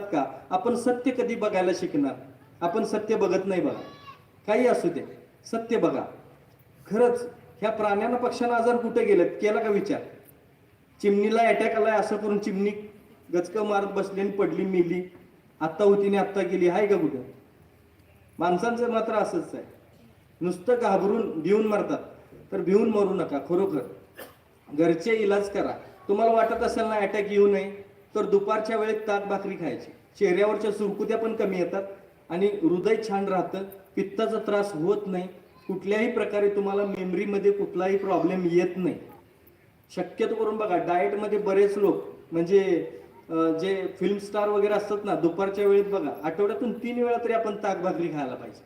का? आपण सत्य कधी बघायला शिकणार? आपण सत्य बघत नाही बघा. काही असू दे. सत्य बघा. खरंच ह्या प्राण्यांना पक्ष्यांना आजार कुठे गेलेत? केला का विचार? चिमणीला अटॅक आलाय असं करून चिमणी गचक मारत बसली आणि पडली मेली. आत्ता होती आणि आत्ता गेली. आहे का कुठं? माणसांचं मात्र असंच आहे. नुसतं घाबरून भिवून मरतात. तर भिवून मरू नका. खरोखर. घरचे इलाज करा. तुम्हाला वाटत असेल ना अटॅक येऊ नये. तर दुपारच्या वेळेत ताक भाकरी खायची. चेहऱ्यावरच्या सुरकुत्या पण कमी येतात आणि हृदय छान राहतं पित्ताचा त्रास होत नाही. कुठल्याही प्रकारे तुम्हाला मेमरीमध्ये कुठलाही प्रॉब्लेम येत नाही. शक्यतो करून बघा डाएटमध्ये बरेच लोक म्हणजे जे फिल्म स्टार वगैरे असतात ना दुपारच्या वेळेत बघा आठवड्यातून तीन वेळा तरी आपण ताक भाकरी खायला पाहिजे.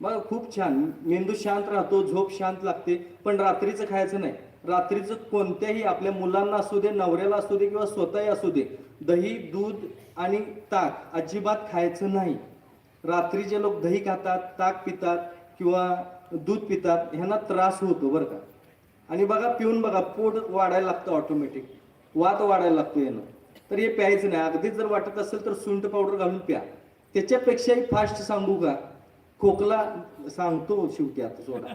बघा खूप छान. मेंदू शांत राहतो झोप शांत लागते पण रात्रीचं खायचं नाही. रात्रीचं कोणत्याही आपल्या मुलांना असू दे नवऱ्याला असू दे किंवा स्वतःही असू दे दही दूध आणि ताक अजिबात खायचं नाही. रात्री जे लोक दही खातात ताक पितात किंवा दूध पितात ह्यांना त्रास होतो बरं का. आणि बघा पिऊन बघा पोट वाढायला लागतं ऑटोमॅटिक वात वाढायला लागतो यानं. तर हे प्यायचं नाही. अगदीच जर वाटत असेल तर सुंठ पावडर घालून प्या. त्याच्यापेक्षाही फास्ट सांगू का? खोकला सांगतो शेवटी आता सोडा.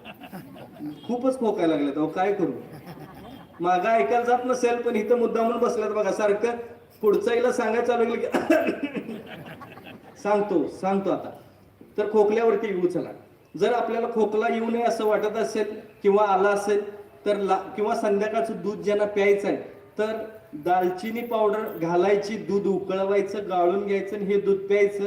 खूपच खोकायला लागल्यात अहो काय करू? मागा ऐकायला जात नसेल पण इथं मुद्दा म्हणून बसल्यात बघा सारखं पुढचाईला हिला सांगायला चालू की सांगतो सांगतो आता. तर खोकल्यावरती येऊ चला. जर आपल्याला खोकला येऊ नये असं वाटत असेल किंवा आला असेल तर ला किंवा संध्याकाळचं दूध ज्यांना प्यायचं आहे तर दालचिनी पावडर घालायची दूध उकळवायचं गाळून घ्यायचं आणि हे दूध प्यायचं.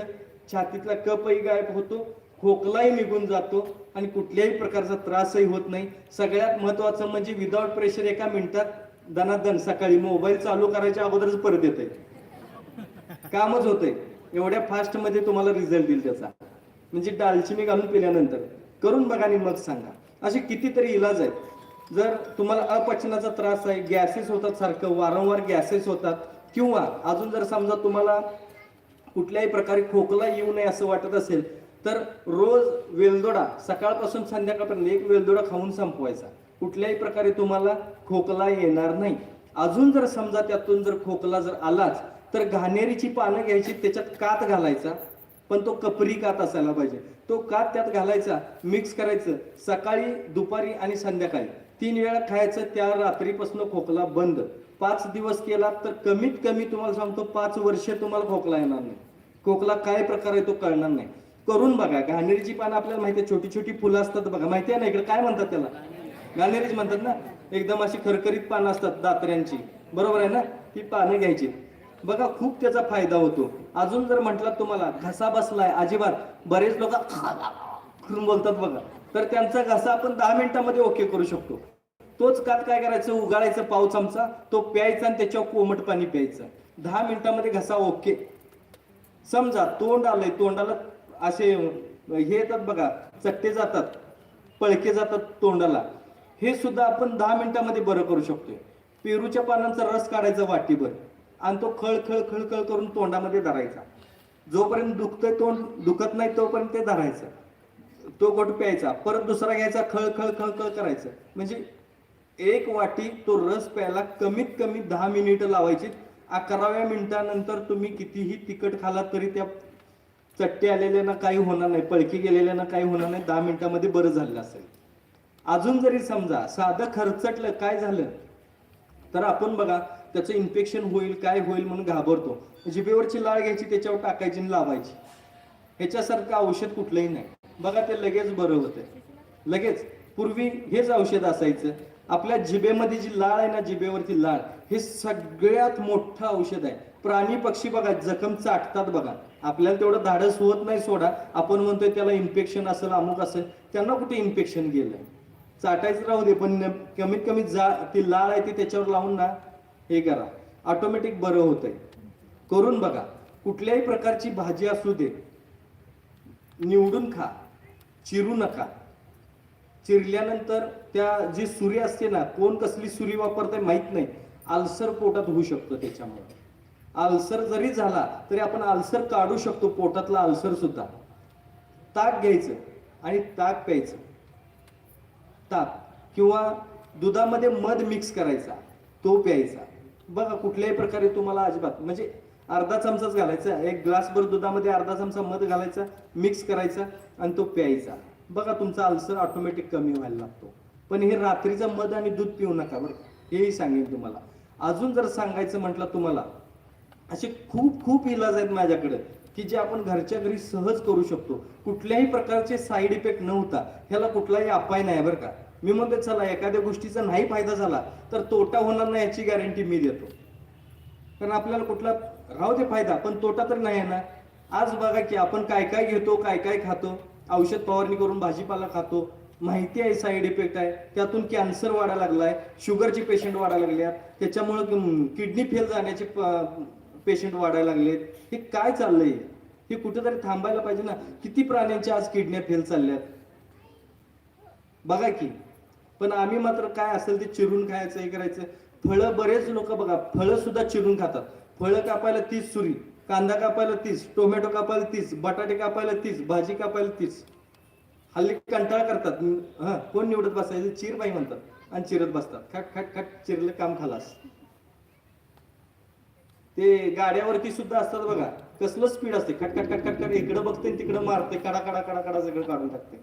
छातीतला कपही गायब होतो. खोकलाही निघून जातो आणि कुठल्याही प्रकारचा त्रासही होत नाही. सगळ्यात महत्वाचं म्हणजे विदाउट प्रेशर एका मिनिटात दनादन सकाळी मोबाईल चालू करायच्या अगोदरच परत येते कामच होतंय. एवढ्या फास्टमध्ये तुम्हाला रिझल्ट देईल त्याचा. म्हणजे दालचिनी घालून पिल्यानंतर. करून बघा आणि मग सांगा. असे कितीतरी इलाज आहेत. जर तुम्हाला अपचनाचा त्रास आहे गॅसेस होतात सारखं वारंवार गॅसेस होतात किंवा अजून जर समजा तुम्हाला कुठल्याही प्रकारे खोकला येऊ नये असं वाटत असेल तर रोज वेलदोडा सकाळपासून संध्याकाळपर्यंत एक वेलदोडा खाऊन संपवायचा. कुठल्याही प्रकारे तुम्हाला खोकला येणार नाही. अजून जर समजा त्यातून जर खोकला जर आलाच तर घाणेरीची पानं घ्यायची त्याच्यात कात घालायचा. पण तो कपरी कात असायला पाहिजे. तो कात त्यात घालायचा मिक्स करायचं सकाळी दुपारी आणि संध्याकाळी. तीन वेळा खायचं त्या रात्रीपासून खोकला बंद. पाच दिवस केला तर कमीत कमी तुम्हाला सांगतो पाच वर्ष तुम्हाला खोकला येणार नाही. खोकला काय प्रकार आहे तो कळणार नाही. करून बघा. घाणेरीची पानं आपल्याला माहिती आहे छोटी छोटी फुलं असतात बघा. माहिती आहे ना इकडे? काय म्हणतात त्याला? घाणेरीच म्हणतात ना एकदम अशी खरखरीत पानं असतात दात्र्यांची बरोबर आहे ना? ती पानं घ्यायची. बघा खूप त्याचा फायदा होतो. अजून जर म्हटलं तुम्हाला घसा बसलाय अजिबात. बरेच लोक करून बोलतात बघा. तर त्यांचा घसा आपण दहा मिनिटामध्ये ओके करू शकतो. तोच कात काय करायचं? उगाळायचं पाव चमचा. तो प्यायचा आणि त्याच्यावर कोमट पाणी प्यायचं. दहा मिनिटामध्ये घसा ओके. समजा तोंड आलंय तोंडाला असे हे येतात बघा चट्टे जातात पळके जातात तोंडाला. हे सुद्धा आपण दहा मिनिटामध्ये बरं करू शकतो पेरूच्या पानांचा रस काढायचा वाटीभर आणि तो खळ खळ खळ खळ करून तोंडामध्ये धरायचा. जोपर्यंत दुखतंय तोंड दुखत नाही तोपर्यंत ते धरायचं. तो गोट प्यायचा. परत दुसरा घ्यायचा खळ खळ खळ खळ करायचं. म्हणजे एक वाटी तो रस प्यायला कमीत कमी दहा मिनिटं लावायची. अकराव्या मिनिटानंतर तुम्ही कितीही तिखट खाला तरी त्या चट्टे आलेल्यानं काही होणार नाही पळकी गेलेल्यानं काही होणार नाही दहा मिनिटामध्ये बरं झालेलं असेल. अजून जरी समजा साधं खर्चटलं काय झालं? तर आपण बघा त्याचं इन्फेक्शन होईल काय होईल म्हणून घाबरतो. जिभेवरची लाळ घ्यायची त्याच्यावर टाकायची आणि लावायची. ह्याच्यासारखं औषध कुठलंही नाही. बघा ते लगेच बरं होतं लगेच. पूर्वी हेच औषध असायचं. आपल्या जिभेमध्ये जी लाळ आहे ना जिभेवरची लाळ हे सगळ्यात मोठं औषध आहे. प्राणी पक्षी बघा जखम चाटतात बघा. आपल्याला तेवढं धाडस होत नाही सोडा. आपण म्हणतोय त्याला इन्फेक्शन असेल अमुक असेल त्यांना कुठे इन्फेक्शन गेलंय? चाटायचं राहू दे पण कमीत कमी जा ती लाळ आहे ती त्याच्यावर लावून ना हे करा. ऑटोमॅटिक बरं होतंय. करून बघा. कुठल्याही प्रकारची भाजी असू दे निवडून खा. चिरू नका. चिरल्यानंतर त्या जी सुरी असते ना कोण कसली सुरी वापरते माहीत नाही. आल्सर पोटात होऊ शकतो त्याच्यामुळे. आल्सर जरी झाला तरी आपण आल्सर काढू शकतो पोटातला आलसर सुद्धा. ताक घ्यायचं आणि ताक प्यायचं. ताक किंवा दुधामध्ये मध मिक्स करायचा तो प्यायचा. बघा कुठल्याही प्रकारे तुम्हाला अजिबात म्हणजे अर्धा चमचाच घालायचा एक ग्लासभर दुधामध्ये अर्धा चमचा मध घालायचा मिक्स करायचा आणि तो प्यायचा. बघा तुमचा अल्सर ऑटोमॅटिक कमी व्हायला लागतो. पण हे रात्रीचं मध आणि दूध पिऊ नका बरं हेही सांगेन तुम्हाला. अजून जर सांगायचं म्हटलं तुम्हाला असे खूप खूप इलाज आहेत माझ्याकडे की जे आपण घरच्या घरी सहज करू शकतो. कुठल्याही प्रकारचे साईड इफेक्ट नव्हता. ह्याला कुठलाही अपाय नाही बरं का. मी म्हणतो चला एखाद्या गोष्टीचा नाही फायदा झाला तर तोटा होणार नाही याची गॅरंटी मी देतो. कारण आपल्याला कुठला राहू दे फायदा पण तोटा तर नाही आहे ना आज बघा की आपण काय काय घेतो काय काय खातो. औषध फवारणी करून भाजीपाला खातो. माहिती आहे साईड इफेक्ट आहे. त्यातून कॅन्सर वाढायला लागलाय शुगरचे पेशंट वाढायला लागले त्याच्यामुळं किडनी फेल जाण्याचे पेशंट वाढायला लागलेत हे काय चाललंय? हे कुठेतरी थांबायला पाहिजे ना. किती प्राण्यांच्या आज किडन्या फेल चालल्यात? बघा की. पण आम्ही मात्र काय असेल ते चिरून खायचं हे करायचं. फळं बरेच लोक बघा फळं सुद्धा चिरून खातात. फळं कापायला तीस सुरी कांदा कापायला तीस टोमॅटो कापायला तीस बटाटे कापायला तीस भाजी कापायला तीस. हल्ली कंटाळा करतात. हा कोण निवडत बसायचं? चिर बाई म्हणतात आणि चिरत बसतात. खट खट खट चिरलं काम खालास. ते गाड्यावरती सुद्धा असतात बघा. कसलं स्पीड असते. खट खट खट खट खट इकडं बघते तिकडं मारते. कडा कडा कडा कडा सगळं काढून टाकते.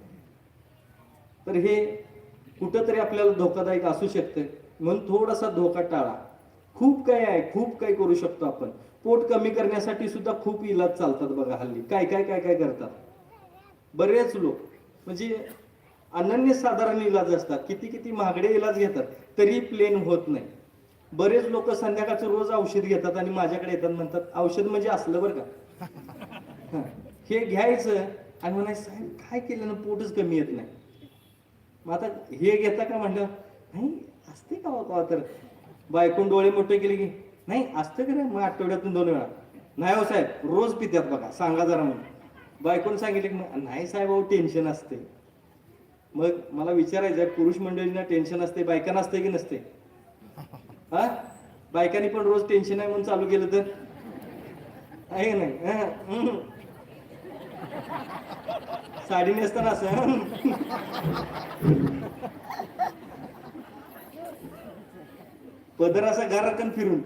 तर हे कुठंतरी आपल्याला धोकादायक असू शकते. म्हणून थोडासा धोका टाळा. खूप काही आहे. खूप काही करू शकतो आपण. पोट कमी करण्यासाठी सुद्धा खूप इलाज चालतात बघा हल्ली. काय काय काय काय करतात? बरेच लोक. म्हणजे अनन्य साधारण इलाज असतात. किती किती महागडे इलाज घेतात. तरी प्लेन होत नाही. बरेच लोक संध्याकाळचं रोज औषध घेतात आणि माझ्याकडे येतात म्हणतात औषध म्हणजे असलं बरं का? हे घ्यायचं आणि म्हणायचं साहेब काय केलं ना? पोटच कमी येत नाही. मग आता हे घेता का म्हटलं नाही असते का बाबा तर? बायकून डोळे मोठे केले की. नाही असतं का रे? मग आठवड्यातून दोन वेळा. नाही हो साहेब रोज पित्यात बघा सांगा जरा म्हणून. बायकोन सांगितले की मग नाही साहेब अहो टेन्शन असते. मग मला विचारायचं आहे, पुरुष मंडळींना टेन्शन असते बायकांना असते की नसते? हा? बायकांनी पण रोज टेन्शन आहे म्हणून चालू केलं तर? आहे का नाही? साडी नेसताना असं पदर असा घरातून फिरून.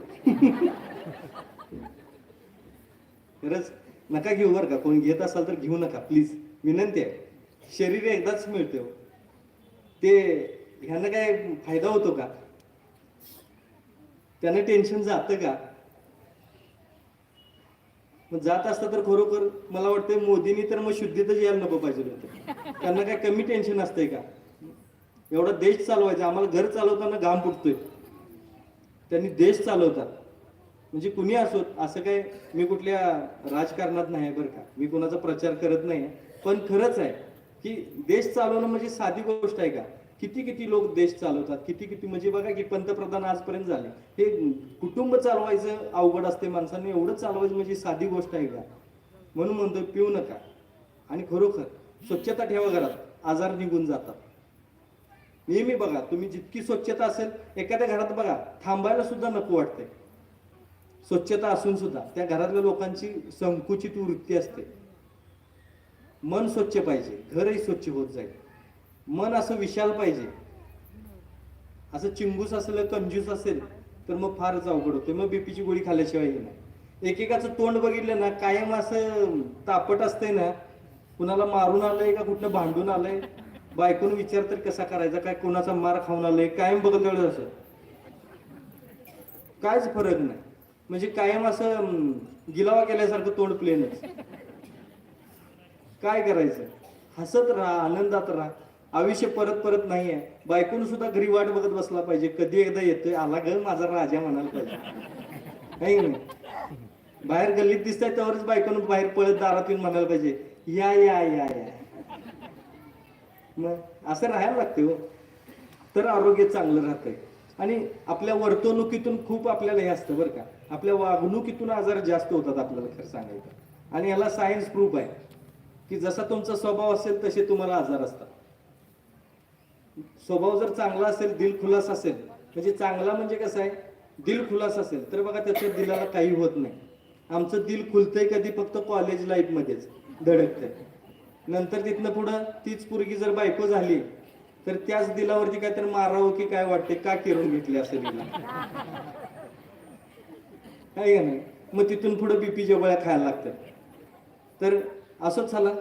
खरंच नका घेऊ बरं का. कोणी घेत असाल तर घेऊ नका. प्लीज विनंती आहे. शरीर एकदाच मिळते हो. ते ह्यानं काय फायदा होतो का? त्यांना टेन्शन जातं का? मग जात असतं तर खरोखर मला वाटतं मोदींनी तर मग शुद्धीतच यायला नको पाहिजे होतं. त्यांना काय कमी टेन्शन असतंय का? एवढा देश चालवायचा आम्हाला घर चालवताना घाम फुटतोय. त्यांनी देश चालवतात म्हणजे कुणी असो असं काय मी कुठल्या राजकारणात नाही बरं का. मी कुणाचा प्रचार करत नाही पण खरंच आहे की देश चालवणं म्हणजे साधी गोष्ट आहे का? किती किती लोक देश चालवतात किती किती म्हणजे बघा की पंतप्रधान आजपर्यंत झाले. हे कुटुंब चालवायचं अवघड असते माणसांनी एवढं चालवायचं म्हणजे साधी गोष्ट आहे का? म्हणून म्हणतोय पिऊ नका. आणि खरोखर स्वच्छता ठेवा घरात. आजार निघून जातात. नेहमी बघा तुम्ही जितकी स्वच्छता असेल एखाद्या घरात बघा थांबायला सुद्धा नको वाटते स्वच्छता असून सुद्धा त्या घरातल्या लोकांची संकुचित वृत्ती असते. मन स्वच्छ पाहिजे घरही स्वच्छ होत जाईल. मन असं विशाल पाहिजे. असं चिंबूस असेल कंजूस असेल तर मग फारच अवघड होते. मग बीपीची गोळी खाल्ल्याशिवाय हे नाही. एकेकाचं तोंड बघितलं ना कायम असं तापट असतंय ना कुणाला मारून आलंय का कुठलं भांडून आलंय? बायकोन विचार तर कसा करायचा? काय कोणाचा मार खाऊन आलंय? कायम बघत असं. कायच फरक नाही. म्हणजे कायम असं गिलावा केल्यासारखं तोंड प्लेनच काय करायचं? हसत राहा आनंदात राहा. आयुष्य परत परत नाही आहे बायकोन सुद्धा घरी वाट बघत बसला पाहिजे. कधी एकदा येतोय आला ग माझा राजा म्हणायला पाहिजे. नाही? बाहेर गल्लीत दिसतंय त्यावरच बायकोन बाहेर पळत दारात येऊन म्हणायला पाहिजे या या या या. मग असं राहायला लागते हो. तर आरोग्य चांगलं राहतंय. आणि आपल्या वर्तणुकीतून खूप आपल्याला हे असतं बरं का. आपल्या वागणुकीतून आजार जास्त होतात आपल्याला खरं सांगायचं. आणि याला सायन्स प्रूफ आहे. की जसा तुमचा स्वभाव असेल तसे तुम्हाला आजार असतात. स्वभाव जर चांगला असेल दिल खुलास असेल म्हणजे चांगला म्हणजे कसं आहे? दिल खुलास असेल तर बघा त्याच्या दिलाला काही होत नाही. आमचं दिल खुलतंय कधी फक्त कॉलेज लाईफमध्येच धडकतंय. नंतर तिथनं पुढं तीच पोरगी जर बायको झाली तर त्याच दिलावरती काय तर मारावं की काय वाटते का किरून घेतली असेल काय आहे नाही? मग तिथून पुढे बीपी जेवळ्या खायला लागतात तर असंच झालं.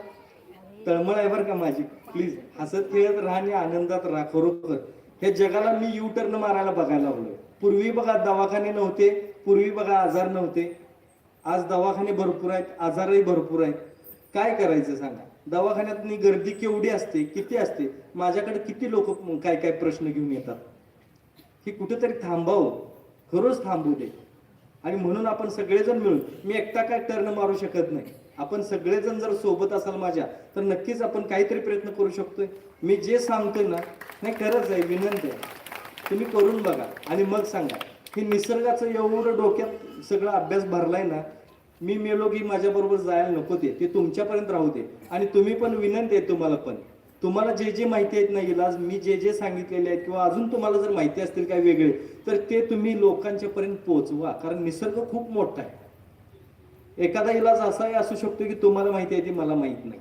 तळमळ आहे बरं का माझी. प्लीज हसत खेळत राहा आणि आनंदात राहा खरोखर. हे जगाला मी यू टर्न मारायला बघायला लागलोय पूर्वी बघा दवाखाने नव्हते. पूर्वी बघा आजार नव्हते. आज दवाखाने भरपूर आहेत आजारही भरपूर आहेत. काय करायचं सांगा? दवाखान्यात गर्दी केवढी असते किती असते? माझ्याकडे किती लोक काय काय प्रश्न घेऊन येतात? हे कुठेतरी थांबावं. खरंच थांबू दे. आणि म्हणून आपण सगळेजण मिळून मी एकटा काय टर्न मारू शकत नाही. आपण सगळेजण जर सोबत असाल माझ्या तर नक्कीच आपण काहीतरी प्रयत्न करू शकतोय. मी जे सांगतोय ना नाही खरंच आहे विनंती आहे. तुम्ही करून बघा आणि मग सांगा. हे निसर्गाचं एवढं डोक्यात सगळा अभ्यास भरलाय ना मी मेलो की माझ्याबरोबर जायला नको ते. ते तुमच्यापर्यंत राहू दे. आणि तुम्ही पण विनंती आहे तुम्हाला पण. तुम्हाला जे जे माहिती आहेत ना इलाज मी जे जे सांगितलेले आहेत किंवा अजून तुम्हाला जर माहिती असतील काय वेगळे तर ते तुम्ही लोकांच्या पर्यंत पोहोचवा. कारण निसर्ग खूप मोठा आहे. एखादा इलाज असाही असू शकतो की तुम्हाला माहिती आहे ती मला माहीत नाही.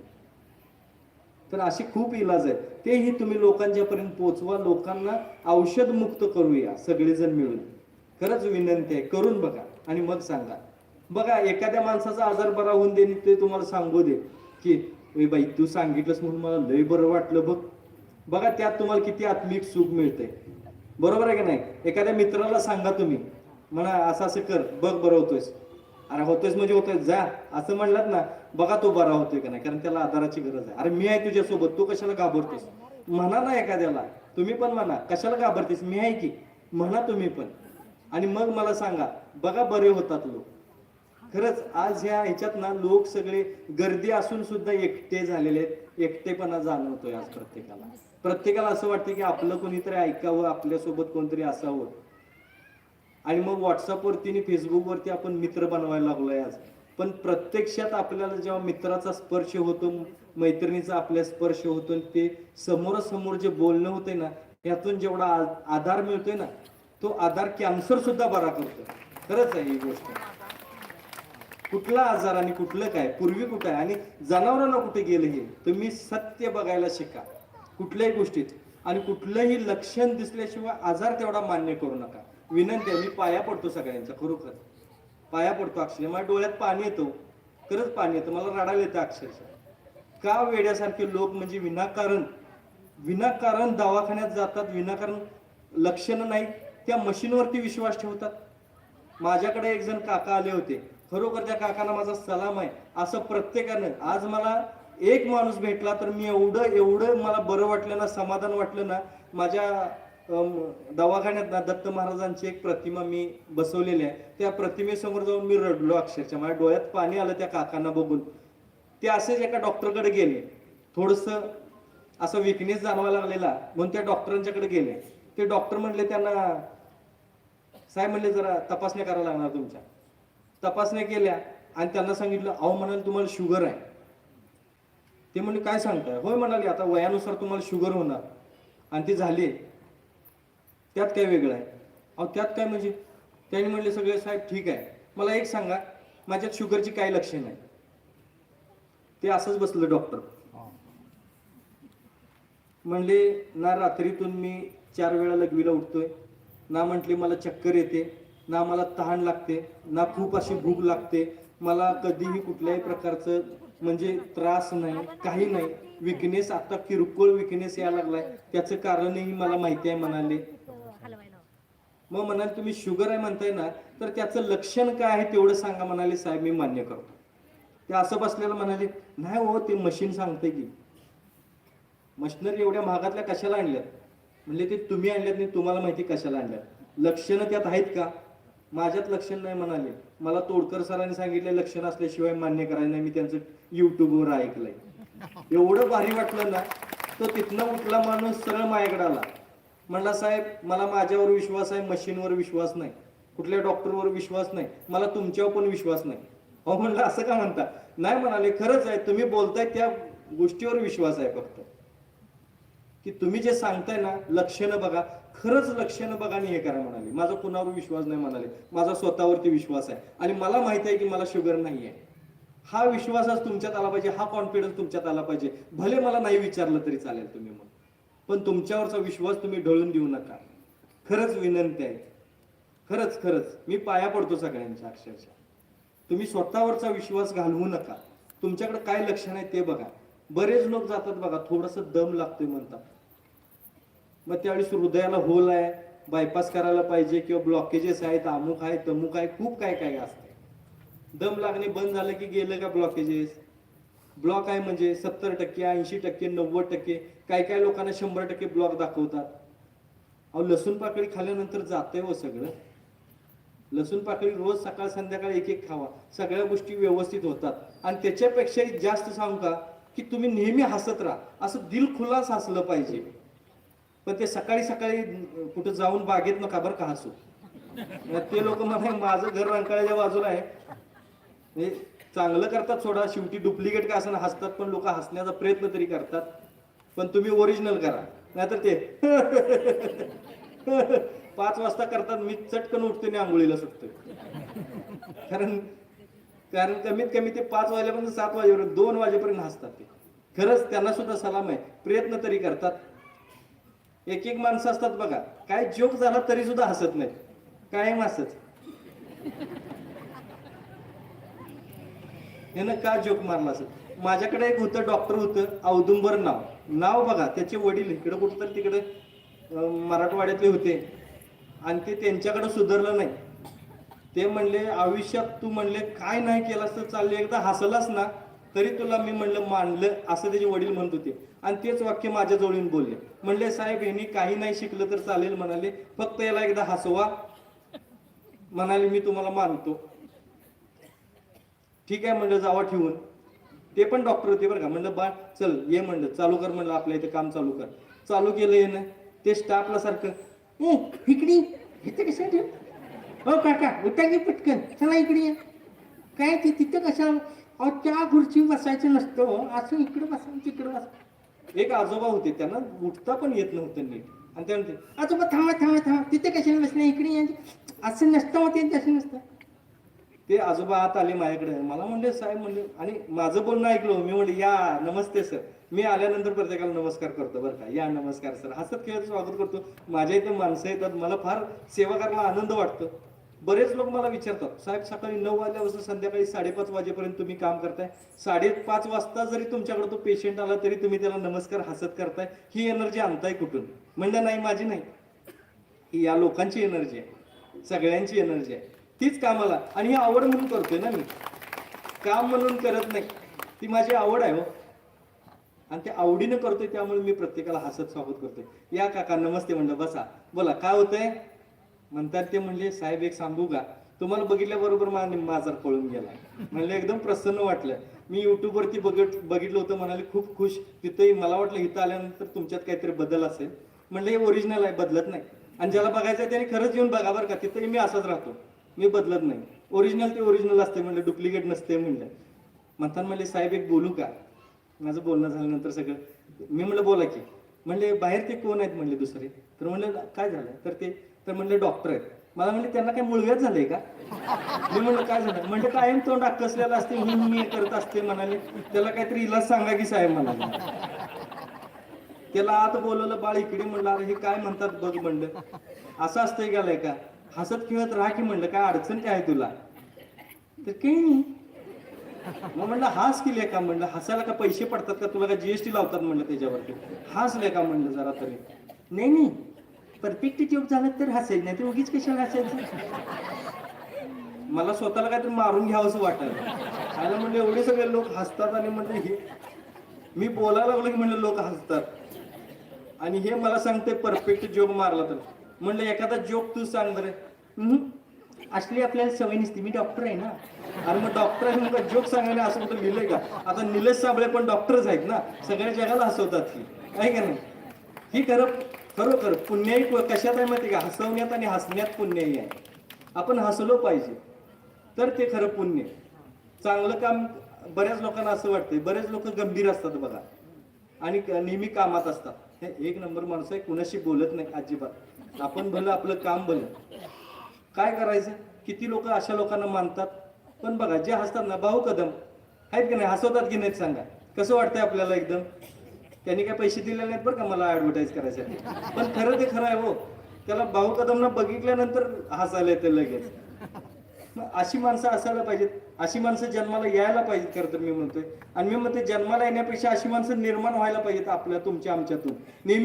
तर असे खूप इलाज आहेत. तेही तुम्ही लोकांच्या पर्यंत लोकांना औषध मुक्त करूया सगळेजण मिळून. खरंच विनंती आहे. करून बघा आणि मग सांगा. बघा एखाद्या माणसाचा आजार बरा होऊन दे ते तुम्हाला सांगू दे की "ए बाई तू सांगितलंस म्हणून मला लय बरं वाटलं बघ. बघा त्यात तुम्हाला किती आत्मिक सुख मिळतंय. बरोबर आहे की नाही? एखाद्या मित्राला सांगा तुम्ही. म्हणा असं असं कर. बघ बरं होतोयस. अरे होतोयस म्हणजे होतोय जा. असं म्हणलात ना बघा तो बरा होतोय का नाही कारण त्याला आधाराची गरज आहे. अरे मी आहे तुझ्यासोबत तू कशाला घाबरतोस म्हणा ना एखाद्याला. तुम्ही पण म्हणा कशाला घाबरतेस मी आहे की. म्हणा तुम्ही पण. आणि मग मला सांगा बघा बरे होतात लोक. खरंच आज ह्या ह्याच्यात ना लोक सगळे गर्दी असून सुद्धा एकटे झालेले आहेत. एकटेपणा जाणवतोय आज प्रत्येकाला. प्रत्येकाला असं वाटतं की आपलं कोणीतरी ऐकावं आपल्यासोबत कोणतरी असावं. आणि मग व्हॉट्सअपवरती आणि फेसबुकवरती आपण मित्र बनवायला लागलोय आज. पण प्रत्यक्षात आपल्याला जेव्हा मित्राचा स्पर्श होतो मैत्रिणीचा आपल्या स्पर्श होतो ते समोरासमोर जे बोलणं होतंय ना त्यातून जेवढा आधार मिळतोय ना तो आधार कॅन्सर सुद्धा बरा करतो. खरंच आहे ही गोष्ट. कुठला आजार आणि कुठलं काय पूर्वी कुठं आहे? आणि जनावरांना कुठे गेलं हे? तुम्ही सत्य बघायला शिका. कुठल्याही गोष्टीत. आणि कुठलंही लक्षण दिसल्याशिवाय आजार तेवढा मान्य करू नका. विनंती आहे मी पाया पडतो सगळ्यांचा खरोखर. पाया पडतो अक्षरशः. माझ्या डोळ्यात पाणी येतो हो. खरंच पाणी येतं. मला रडायला येतं अक्षरशः. का वेड्यासारखे लोक म्हणजे विनाकारण विनाकारण दवाखान्यात जातात विनाकारण लक्षणं नाही त्या मशीनवरती विश्वास ठेवतात. माझ्याकडे एक जण काका आले होते. खरोखर त्या काकांना माझा सलाम आहे. असं प्रत्येकानं आज मला एक माणूस भेटला तर मी एवढं एवढं मला बरं वाटलं ना समाधान वाटलं ना माझ्या दवाखान्यात ना दत्त महाराजांची एक प्रतिमा मी बसवलेली आहे. त्या प्रतिमेसमोर जाऊन मी रडलो अक्षरशः. माझ्या डोळ्यात पाणी आलं त्या काकांना बघून. ते असेच एका डॉक्टरकडे गेले. थोडस असं विकनेस जाणवायला लागलेला म्हणून त्या डॉक्टरांच्याकडे गेले. ते डॉक्टर म्हणले त्यांना साहेब म्हणले जरा तपासण्या करायला लागणार तुमच्या. तपासण्या केल्या आणि त्यांना सांगितलं अहो म्हणाले तुम्हाला शुगर आहे. ते म्हणले काय सांगताय? होय म्हणाले आता वयानुसार तुम्हाला शुगर होणार. आणि ती झाली. त्यात काय वेगळं आहे? अहो त्यात काय म्हणजे? त्यांनी म्हणले सगळे साहेब ठीक आहे. मला एक सांगा माझ्यात शुगरची काय लक्षण आहे ते असंच बसलं डॉक्टर. म्हणले ना रात्रीतून मी चार वेळा लघवीला उठतोय ना म्हटले मला चक्कर येते ना मला तहान लागते ना खूप अशी भूक लागते. मला कधीही कुठल्याही प्रकारचं म्हणजे त्रास नाही काही नाही. विकनेस आता किरकोळ विकनेस यायला लागलाय. त्याचं कारणही मला माहिती आहे म्हणाले. मग म्हणाल तुम्ही शुगर आहे म्हणताय ना तर त्याचं लक्षण काय आहे तेवढं सांगा म्हणाले साहेब मी मान्य करतो. ते असं बसलेलं म्हणाले नाही हो ते मशीन सांगते की. मशिनरी एवढ्या महागातल्या कशाला आणल्यात? म्हणजे ते तुम्ही आणल्यात नाही तुम्हाला माहिती कशाला आणल्यात. लक्षणं त्यात आहेत का? माझ्यात लक्षण नाही म्हणाले. मला तोडकर सरांनी सांगितले लक्षण असल्याशिवाय मान्य करायला नाही. मी त्यांचं युट्यूबवर ऐकलंय. एवढं भारी वाटलं ना तो तिथनं उठला माणूस सरळ माझ्याकडे आला. म्हणला साहेब मला माझ्यावर विश्वास आहे मशीनवर विश्वास नाही. कुठल्या डॉक्टरवर विश्वास नाही. मला तुमच्यावर पण विश्वास नाही. अहो म्हणलं असं का म्हणता? नाही म्हणाले खरंच आहे तुम्ही बोलताय त्या गोष्टीवर विश्वास आहे फक्त. की तुम्ही जे सांगताय ना लक्षणं बघा खरंच लक्षणं बघा आणि हे करा म्हणाले. माझा कुणावर विश्वास नाही म्हणाले. माझा स्वतःवरती विश्वास आहे आणि मला माहिती आहे की मला शुगर नाही आहे. हा विश्वासच तुमच्यात आला पाहिजे हा कॉन्फिडन्स तुमच्यात आला पाहिजे. भले मला नाही विचारलं तरी चालेल तुम्ही मग पण तुमच्यावरचा विश्वास तुम्ही ढळून देऊ नका. खरंच विनंती आहे. खरंच खरंच. मी पाया पडतो सगळ्यांच्या अक्षरशः. तुम्ही स्वतःवरचा विश्वास घालवू नका. तुमच्याकडे काय लक्षण आहे ते बघा. बरेच लोक जातात बघा थोडस दम लागतोय म्हणतात. मग त्यावेळेस हृदयाला होल आहे बायपास करायला पाहिजे किंवा ब्लॉकेजेस आहेत अमुक आहे तमुक आहे खूप काय काय असते दम लागणे बंद झालं की गेलं का ब्लॉकेजेस ब्लॉक आहे म्हणजे सत्तर टक्के ऐंशी टक्के नव्वद टक्के काय काय लोकांना शंभर टक्के ब्लॉक दाखवतात? अहो लसूण पाकळी खाल्ल्यानंतर जातंय हो सगळं. लसूण पाकळी रोज सकाळ संध्याकाळ एक एक खावा. सगळ्या गोष्टी व्यवस्थित होतात. आणि त्याच्यापेक्षाही जास्त सांगू का की तुम्ही नेहमी हसत राहा. असं दिल खुलास हसलं पाहिजे. पण ते सकाळी सकाळी कुठं जाऊन बागेत नका बरं का हसू. मग ते लोक म्हणे माझं घर रंकाळ्याच्या बाजूला आहे. म्हणजे चांगलं करतात सोडा शेवटी डुप्लिकेट का असं हसतात पण लोक हसण्याचा प्रयत्न तरी करतात. पण तुम्ही ओरिजिनल करा. नाहीतर ते पाच वाजता करतात मी चटकन उठते आणि आंघोळीला सुटतोय. कारण कारण कमीत कमी ते पाच वाजल्यापासून सात वाजेपर्यंत दोन वाजेपर्यंत हसतात ते. खरंच त्यांना सुद्धा सलाम आहे. प्रयत्न तरी करतात. एक एक माणसं असतात बघा. काय जोक झाला तरी सुद्धा हसत नाही कायम हसत यानं का जोक मारला असत माझ्याकडे एक होतं डॉक्टर होतं औदुंबर नाव. नाव बघा त्याचे वडील इकडे कुठं तर तिकडे मराठवाड्यातले होते. आणि ते त्यांच्याकडे सुधारलं नाही. ते म्हणले आयुष्यात तू म्हणले काय नाही केलास तर चालले एकदा हसलास ना तरी तुला मी म्हणलं मानलं असं त्याचे वडील म्हणत होते. आणि तेच वाक्य माझ्या येऊन बोलले. म्हणले साहेब यांनी काही नाही शिकलं तर चालेल म्हणाले फक्त याला एकदा हसवा. म्हणाले मी तुम्हाला मानतो. ठीक आहे म्हणलं जावा ठेवून. ते पण डॉक्टर होते बरं का. म्हणलं बा चल ये म्हणलं चालू कर म्हणलं आपल्या इथे काम चालू कर. चालू केलं येणं ते स्टाफला सारखं ए इकडे इथे कसं ठेव? हो काका उठा की पटकन. चला इकडे या. काय ते तिथं कशा अहो त्या खुर्ची बसायचं नसतं हो. असं इकडे बसा तिकडे बसा. एक आजोबा होते त्यांना उठता पण येत नव्हतं नीट. आणि ते आजोबा थांबा थांबा थांबा. तिथे कशाला बसणार इकडे या. असं नसतं होते तसं नसतं. ते आजोबा आत आले माझ्याकडे. मला म्हणले साहेब म्हणले आणि माझं बोलणं ऐकलो हो. मी म्हणले या नमस्ते सर. मी आल्यानंतर प्रत्येकाला नमस्कार करतो बरं का. या नमस्कार सर. हसत खेळत स्वागत करतो. माझ्या इथं माणसं येतात. मला फार सेवा करायला आनंद वाटतो. बरेच लोक मला विचारतात साहेब सकाळी नऊ वाजल्यापासून संध्याकाळी साडेपाच वाजेपर्यंत तुम्ही काम करताय? साडेपाच वाजता जरी तुमच्याकडे तो पेशंट आला तरी तुम्ही त्याला नमस्कार हसत करताय? ही एनर्जी आणताय कुठून? म्हणलं नाही माझी नाही. ही या लोकांची एनर्जी आहे. सगळ्यांची एनर्जी आहे. तीच कामाला. आणि ही आवड म्हणून करतोय ना मी. काम म्हणून करत नाही. ती माझी आवड आहे हो. आणि ते आवडीनं करतोय त्यामुळे मी प्रत्येकाला हसत स्वागत करतोय. या काका नमस्ते म्हणलं बसा. बोला काय होतंय? म्हणतात ते म्हणले साहेब एक सांगू का? तुम्हाला बघितल्याबरोबर माझा माझा कळून गेला. म्हणलं एकदम प्रसन्न वाटलं. मी युट्यूबवरती बघित बघितलं होतं म्हणाले खूप खुश. तिथंही मला वाटलं इथं आल्यानंतर तुमच्यात काहीतरी बदल असेल. म्हणलं हे ओरिजिनल आहे बदलत नाही. आणि ज्याला बघायचं आहे त्याने खरंच येऊन बघा बरं का. तिथंही मी असाच राहतो. मी बदलत नाही. ओरिजिनल ते ओरिजिनल असते म्हणलं डुप्लिकेट नसते म्हणलं. म्हणताना म्हणले साहेब एक बोलू का? माझं बोलणं झाल्यानंतर सगळं मी म्हणलं बोला की. म्हणले बाहेर ते कोण आहेत? म्हणले दुसरे. तर म्हणलं काय झालं? तर ते तर म्हणले डॉक्टर आहेत. मला म्हणले त्यांना काय मुळव्यात झालंय का? मी म्हणलं काय झालं? म्हणजे कायम तोंड अक्कसलेलं असते म्हणून मी करत असते म्हणाले. त्याला काहीतरी इलाज सांगा की साहेब म्हणाले. त्याला आत बोलवलं बाळ इकडे म्हणलं अरे हे काय म्हणतात बघ म्हणलं. असं असतंय गेलाय का? हसत खेळत राखी की म्हणलं काय अडचण काय आहे तुला? तर काही नाही. मग म्हणलं हास की का म्हणलं हसायला का पैसे पडतात का? तुला का जीएसटी लावतात? म्हणलं त्याच्यावरती. हसले का म्हणलं जरा तरी. नाही नाही. परफेक्ट जोक झालं तर हसायचं नाही तर उगीच कशाला हसायचं? मला स्वतःला काहीतरी मारून घ्यावं असं खायला म्हणलं एवढे सगळे लोक हसतात आणि म्हणलं हे मी बोलायला लागलो की म्हणलं लोक हसतात. आणि हे मला सांगते परफेक्ट जोक मारला तर. म्हणलं एखादा जोक तू सांग बरं. असली आपल्याला सवय नसते. मी डॉक्टर आहे ना. अरे मग डॉक्टर आहे मग जोक सांगायला असं कुठं लिहिलंय का? आता निलेश साबळे पण डॉक्टरच आहेत ना. सगळ्या जगाला हसवतात की आहे का नाही? ही खरं खरोखर पुण्याही कशात आहे माहिती का? हसवण्यात आणि हसण्यात पुण्यही आहे. आपण हसलो पाहिजे. तर ते खरं पुण्य चांगलं काम बऱ्याच लोकांना असं वाटतंय. बरेच लोक गंभीर असतात बघा. आणि नेहमी कामात असतात. हे एक नंबर माणूस आहे. कुणाशी बोलत नाही अजिबात. आपण भलं आपलं काम भलं. काय करायचं? किती लोक अशा लोकांना मानतात? पण बघा जे हसतात ना भाऊ कदम. आहेत की नाही? हसवतात की नाहीत सांगा. कसं वाटतंय आपल्याला एकदम? त्यांनी काय पैसे दिले नाहीत बरं का मला ऍडव्हर्टाईज करायसाठी? पण खरं ते खरं आहे हो. त्याला भाऊ कदमना बघितल्यानंतर हसायला येते लगेच. मग अशी माणसं असायला पाहिजेत. अशी माणसं जन्माला यायला पाहिजेत खरं तर मी म्हणतोय. आणि मी म्हणते जन्माला येण्यापेक्षा अशी माणसं निर्माण व्हायला पाहिजेत आपल्या तुमच्या आमच्यातून. नेहमी